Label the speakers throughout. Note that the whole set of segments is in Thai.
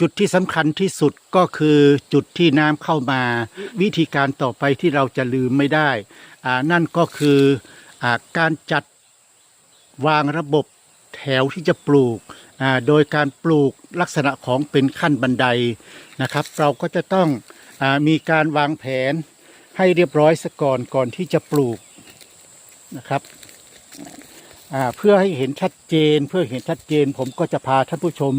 Speaker 1: จุดที่สำคัญที่สุดก็คือจุดที่น้ำเข้ามา วิธีการต่อไปที่เราจะลืมไม่ได้ นั่นก็คืออการจัดวางระบบแถวที่จะปลูก โดยการปลูกลักษณะของเป็นขั้นบันไดนะครับ เราก็จะต้องอมีการวางแผนให้เรียบร้อยซะก่อนก่อนที่จะปลูกนะครับเพื่อให้เห็นชัดเจน เพื่อเห็นชัดเจนผมก็จะพาท่านผู้ชม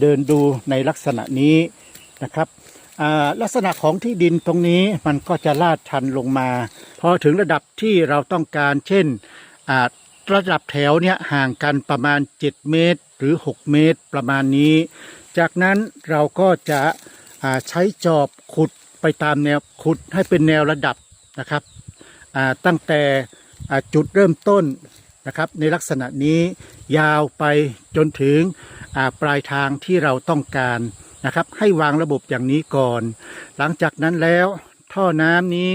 Speaker 1: เดินดูในลักษณะนี้นะครับลักษณะของที่ดินตรงนี้มันก็จะลาดชันลงมา พอถึงระดับที่เราต้องการเช่นระดับแถวเนี่ยห่างกันประมาณ 7 เมตรหรือ 6 เมตรประมาณนี้ จากนั้นเราก็จะใช้จอบขุดไปตามแนวขุดให้เป็นแนวระดับนะครับตั้งแต่จุดเริ่มต้นนะครับในลักษณะนี้ยาวไปจนถึง ปลายทางที่เราต้องการนะครับ ให้วางระบบอย่างนี้ก่อน หลังจากนั้นแล้วท่อน้ำนี้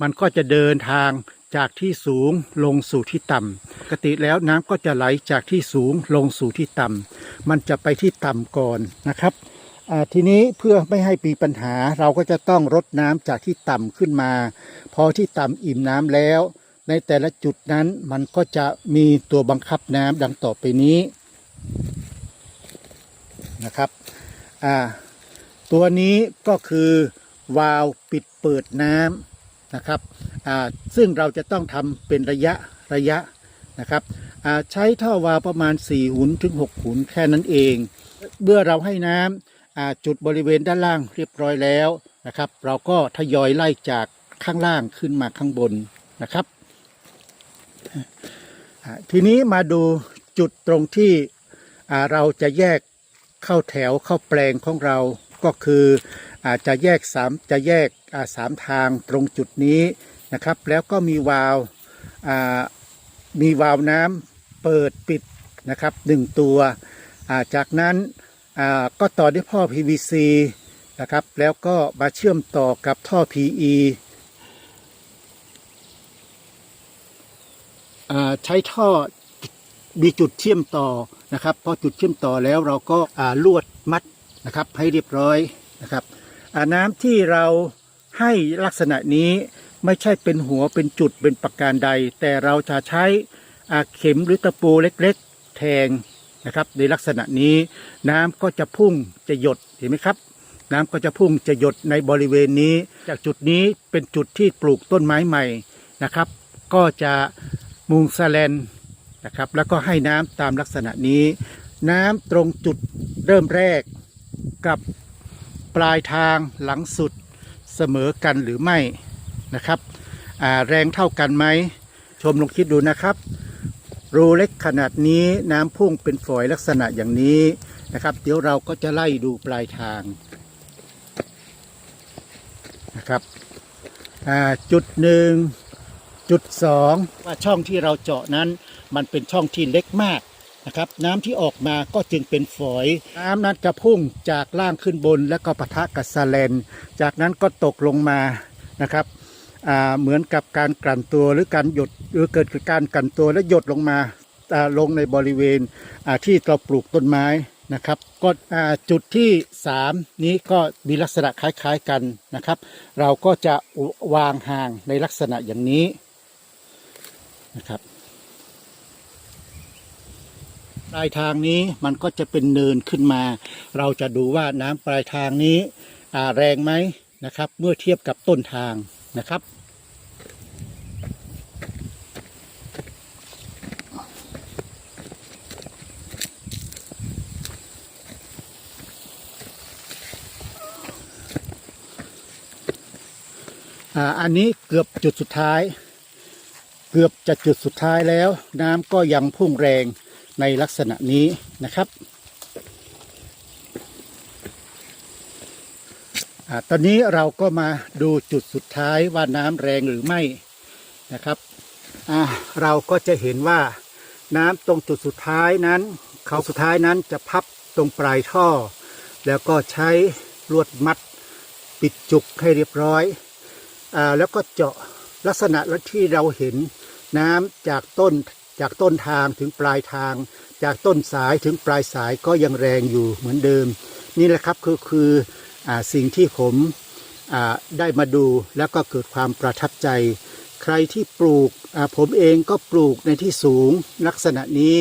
Speaker 1: มันก็จะเดินทางจากที่สูงลงสู่ที่ต่ำปกติแล้วน้ำก็จะไหลจากที่สูงลงสู่ที่ต่ำมันจะไปที่ต่ำก่อนนะครับทีนี้เพื่อไม่ให้มีปัญหาเราก็จะต้องรดน้ำจากที่ต่ำขึ้นมา พอที่ต่ำอิ่มน้ำแล้ว ในแต่ละจุดนั้นมันก็จะมีตัวบังคับน้ำดังต่อไปนี้ นะครับอ่าตัวนี้ก็คือวาล์วปิดเปิดน้ำนะครับอ่าซึ่งเราจะต้องทำเป็นระยะระยะนะครับอ่าใช้ท่อวาล์วประมาณ 4 หุนถึง 6 หุนแค่นั้นเอง เมื่อเราให้น้ำอ่าจุดบริเวณด้านล่างเรียบร้อยแล้วนะครับ เราก็ทยอยไล่จากข้างล่างขึ้นมาข้างบนนะครับทีนี้มาดูจุดตรงที่เราจะแยก เข้าแถวเข้าแปลงของเราก็คืออาจจะแยกสามจะแยกสามทางตรงจุดนี้นะครับ แล้วก็มีวาล์วมีวาล์วน้ำเปิดปิดนะครับหนึ่งตัวาจากนั้นก็ต่อด้วยพ่อ PVC นะครับ แล้วก็มาเชื่อมต่อกับท่อ PE อใช้ท่อมีจุดเชื่อมต่อ นะครับพอจุดเชื่อมต่อแล้วเราก็ลวดมัดนะครับให้เรียบร้อยนะครับน้ำที่เราให้ลักษณะนี้ไม่ใช่เป็นหัวเป็นจุดเป็นประการใด แต่เราจะใช้เข็มหรือตะปูเล็กๆ แทงนะครับ ในลักษณะนี้น้ำก็จะพุ่งจะหยดเห็นไหมครับ น้ำก็จะพุ่งจะหยดในบริเวณนี้ จากจุดนี้เป็นจุดที่ปลูกต้นไม้ใหม่นะครับ ก็จะมุงสแลน นะครับ แล้วก็ให้น้ำตามลักษณะนี้ น้ำตรงจุดเริ่มแรกกับปลายทางหลังสุดเสมอกันหรือไม่นะครับแรงเท่ากันไหมชมลองคิดดูนะครับ รูเล็กขนาดนี้น้ำพุ่งเป็นฝอยลักษณะอย่างนี้นะครับ เดี๋ยวเราก็จะไล่ดูปลายทางนะครับจุดหนึ่ง จุดสองว่าช่องที่เราเจาะนั้นมันเป็นช่องที่เล็กมากนะครับน้ำที่ออกมาก็จึงเป็นฝอย น้ำนั้นจะพุ่งจากล่างขึ้นบน แล้วก็ปะทะกับซาเลน จากนั้นก็ตกลงมานะครับอ่าเหมือนกับการกลั่นตัวหรือการหยดหรือเกิดการกลั่นตัวและหยดลงมาอ่าลงในบริเวณอ่าที่เราปลูกต้นไม้นะครับก็อ่าจุดที่สามนี้ก็มีลักษณะคล้ายๆกันนะครับ เราก็จะวางห่างในลักษณะอย่างนี้ นะครับปลายทางนี้มันก็จะเป็นเนินขึ้นมา เราจะดูว่าน้ำปลายทางนี้แรงไหมนะครับ เมื่อเทียบกับต้นทางนะครับอ่าอันนี้เกือบจุดสุดท้าย เกือบจะจุดสุดท้ายแล้ว น้ำก็ยังพุ่งแรงในลักษณะนี้นะครับอตอนนี้เราก็มาดูจุดสุดท้ายว่าน้ำแรงหรือไม่นะครับเราก็จะเห็นว่าน้ำตรงจุดสุดท้ายนั้น เขาสุดท้ายนั้นจะพับตรงปลายท่อ แล้วก็ใช้ลวดมัดปิดจุกให้เรียบร้อยอแล้วก็เจาะ ลักษณะที่เราเห็นน้ำจากต้นจากต้นทางถึงปลายทาง จากต้นสายถึงปลายสายก็ยังแรงอยู่เหมือนเดิม นี่แหละครับคือคืออสิ่งที่ผมได้มาดูแล้วก็เกิดความประทับใจ ใครที่ปลูกผมเองก็ปลูกในที่สูง ลักษณะนี้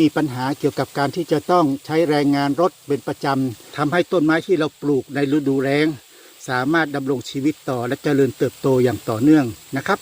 Speaker 1: มีปัญหาเกี่ยวกับการที่จะต้องใช้แรงงานรถเป็นประจำทำให้ต้นไม้ที่เราปลูกในฤดูแล้ง สามารถดำรงชีวิตต่อและเจริญเติบโตอย่างต่อเนื่องนะครับ